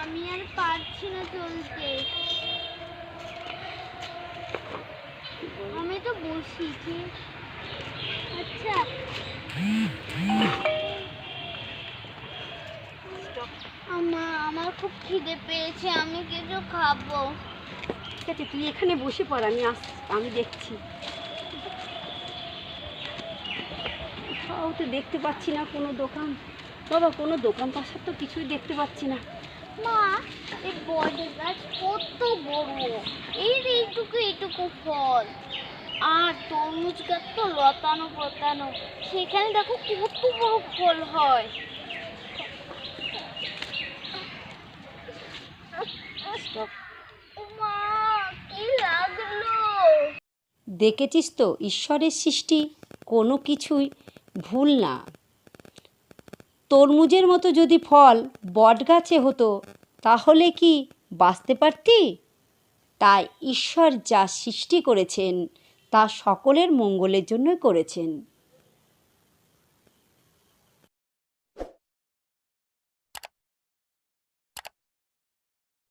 আমি আর পারছি না চলতে। আমি তো আচ্ছা। আমা, আমার খুব খিদে পেয়েছে, আমি কিছু খাব। ঠিক আছে, তুই এখানে বসে পড়, আমি আস, আমি দেখছি। কোথাও তো দেখতে পাচ্ছি না কোনো দোকান। বাবা কোনো দোকান পাশার তো কিছুই দেখতে পাচ্ছি না। মা এই বড় গাছ কত বড়। এই এইটুকু এইটুকু ফল। আর তরমুজ গাছ তো লতানো পতানো। সেখানে দেখো কত বড় ফল হয়। দেখেছিস তো ঈশ্বরের সৃষ্টি কোনো কিছুই ভুল না। তরমুজের মতো যদি ফল বটগাছে হতো, তাহলে কি বাঁচতে পারতি? তাই ঈশ্বর যা সৃষ্টি করেছেন, তা সকলের মঙ্গলের জন্যই করেছেন।